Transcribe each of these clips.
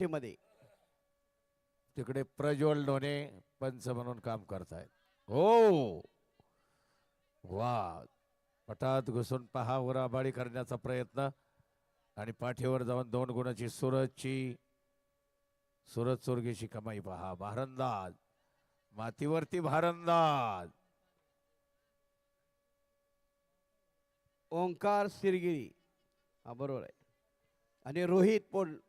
पट्टीमध्ये तिकडे प्रज्वल डोने पंच म्हणून काम करतायत. हो. वा. पटात घुसून पहा उराबाळी करण्याचा प्रयत्न. आणि पाठीवर जाऊन दोन गुणाची सुरतची सुरत चोरगेची कमाई पहा. भारंदाज. मातीवरती भारंदाज. ओंकार सिरगिरी. हा बरोबर आहे. आणि रोहित पोल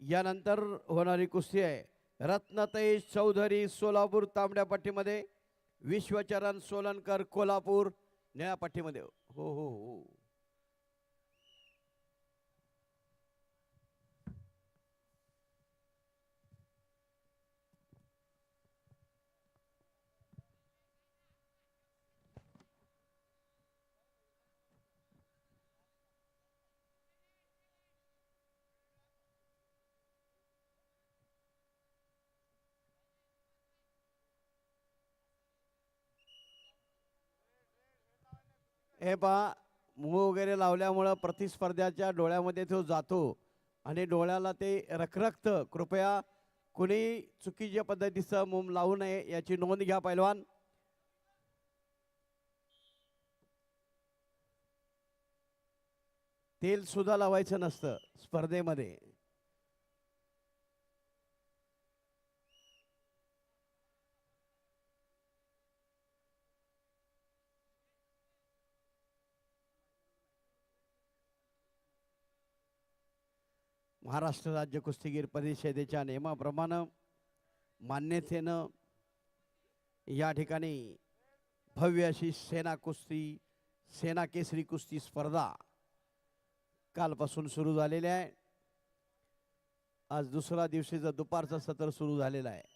यानंतर होणारी कुस्ती आहे. रत्नताई चौधरी सोलापूर तांबड्या पट्टीमध्ये विश्वचरण सोलनकर कोल्हापूर निळ्या पट्टीमध्ये हो हो हो. हे पहा मूग वगैरे लावल्यामुळं प्रतिस्पर्ध्याच्या डोळ्यामध्ये तो जातो आणि डोळ्याला ते रखरखतं कृपया कुणी चुकीच्या पद्धतीचं मोम लावू नये याची नोंद घ्या पैलवान. तेल सुद्धा लावायचं नसतं स्पर्धेमध्ये. महाराष्ट्र राज्य कुस्तीगीर परिषदेच्या नियमाप्रमाणे मान्यतेनं या ठिकाणी भव्य अशी सेना कुस्ती सेना केसरी कुस्ती स्पर्धा कालपासून सुरू झालेली आहे. आज दुसरा दिवशीचं दुपारचं सत्र सुरू झालेलं आहे.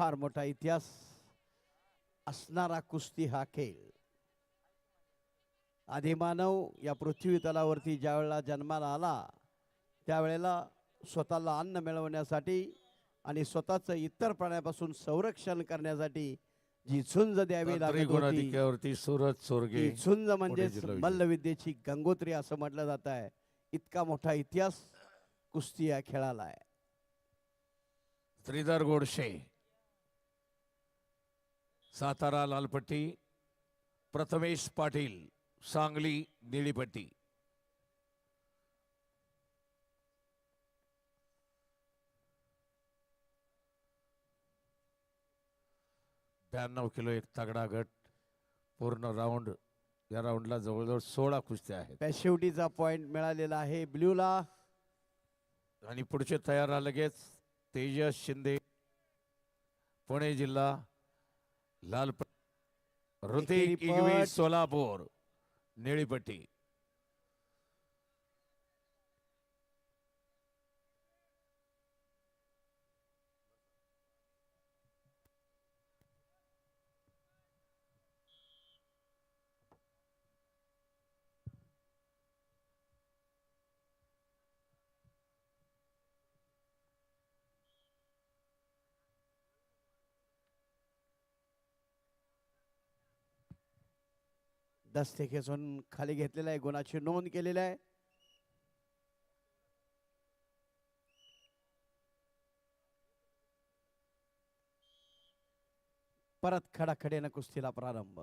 फार मोठा इतिहास असणारा कुस्ती हा खेळ. आदिमानव या पृथ्वी तलावरती ज्या वेळेला जन्माला आला त्यावेळेला स्वतःला अन्न मिळवण्यासाठी आणि स्वतःचं इतर प्राण्यापासून संरक्षण करण्यासाठी जी झुंज द्यावी गुणाधिक्यावरती सुरत चोरगे ती झुंज म्हणजे. मल्लविद्येची गंगोत्री असं म्हटलं जात आहे. इतका मोठा इतिहास कुस्ती या खेळाला आहे. श्रीधर गोडशे सातारा लालपट्टी प्रथमेश पाटील सांगली निळीपट्टी. ब्याण्णव किलो एक तगडा गट पूर्ण राऊंड या राऊंडला जवळजवळ सोळा कुस्त्या आहेत. पॅशिवटीचा पॉइंट मिळालेला आहे ब्ल्यूला. आणि पुढचे तयार लगेच तेजस शिंदे पुणे जिल्हा लाल ऋतिक. सोलापूर निळीपट्टी दस्ते खेचून खाली घेतलेला आहे गुणाची नोंद केलेली आहे. परत खडाखडेनं कुस्तीला प्रारंभ.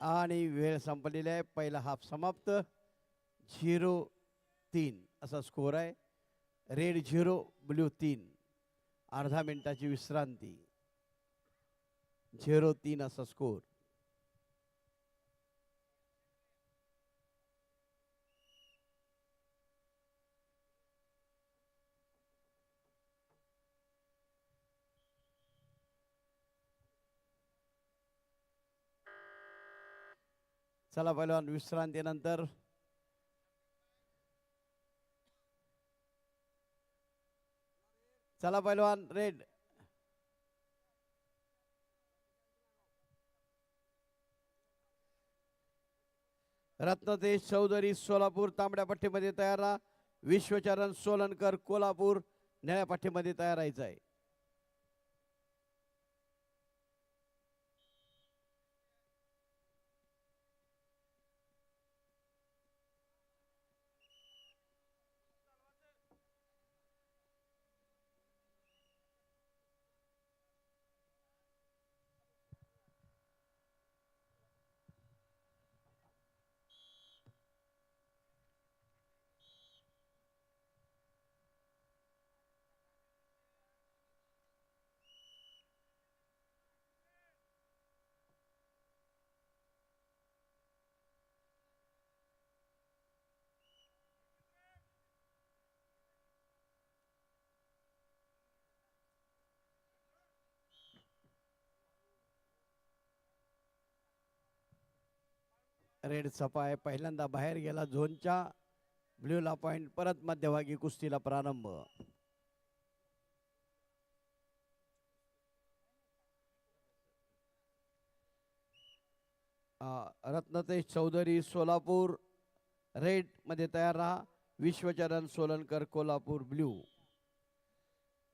आणि वेळ संपलेली आहे. पहिला हाफ समाप्त. झिरो तीन असा स्कोर आहे. रेड झिरो ब्ल्यू तीन. अर्धा मिनिटाची विश्रांती. झिरो तीन असा स्कोर चला पहिलवान विश्रांतीनंतर चला पहिलवान रेड. रत्नतेज चौधरी सोलापूर तांबड्या पट्टीमध्ये तयार राहा. विश्वचरण सोलनकर कोल्हापूर निळ्या पट्टीमध्ये तयार राहायचं आहे. रेड सफाय पहिल्यांदा बाहेर गेला झोनच्या ब्ल्यूला पॉइंट परत मध्यभागी कुस्तीला प्रारंभ. रत्नतेश रत्नतेज चौधरी सोलापूर रेडमध्ये तयार राहा. विश्वचरण सोलनकर कोल्हापूर ब्ल्यू.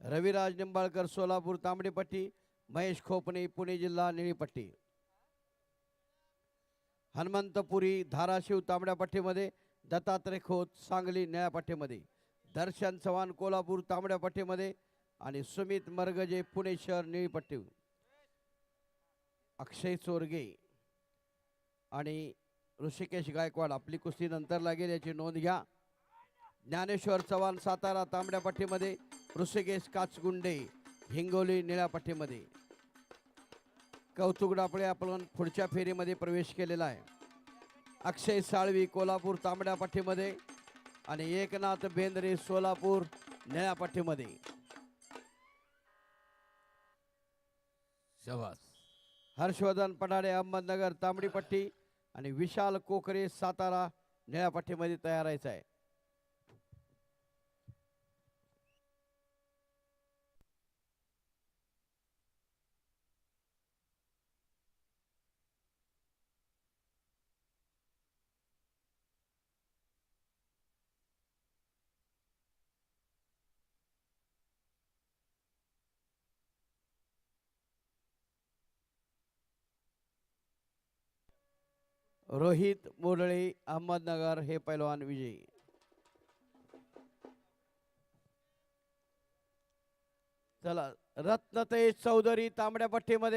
रविराज निंबाळकर सोलापूर तांबडीपट्टी. महेश खोपणे पुणे जिल्हा निळीपट्टी. हनुमंतपुरी धाराशिव तांबड्या पट्टीमध्ये दत्तात्रय खोत सांगली निळ्या पट्टीमध्ये दर्शन चव्हाण कोल्हापूर तांबड्या पट्टीमध्ये आणि सुमित मरगजे पुणे शहर निळी पट्टी अक्षय चोरगे आणि ऋषिकेश गायकवाड आपली कुस्ती नंतर लागेल याची नोंद घ्या. ज्ञानेश्वर चव्हाण सातारा तांबड्या पट्टीमध्ये ऋषिकेश काचगुंडे हिंगोली निळ्या पट्टीमध्ये कौतुक डापळे आपण पुढच्या फेरीमध्ये प्रवेश केलेला आहे. अक्षय साळवी कोल्हापूर तांबड्या पट्टीमध्ये आणि एकनाथ बेंद्रे सोलापूर निळ्या शबास. हर्षवर्धन पठाडे अहमदनगर तांबडी पट्टी आणि विशाल कोकरे सातारा निळ्या पट्टीमध्ये तयार आहे. रोहित मोडळे अहमदनगर हे पैलवान विजयी. चला रत्नतेज चौधरी तांबड्या पट्टीमध्ये.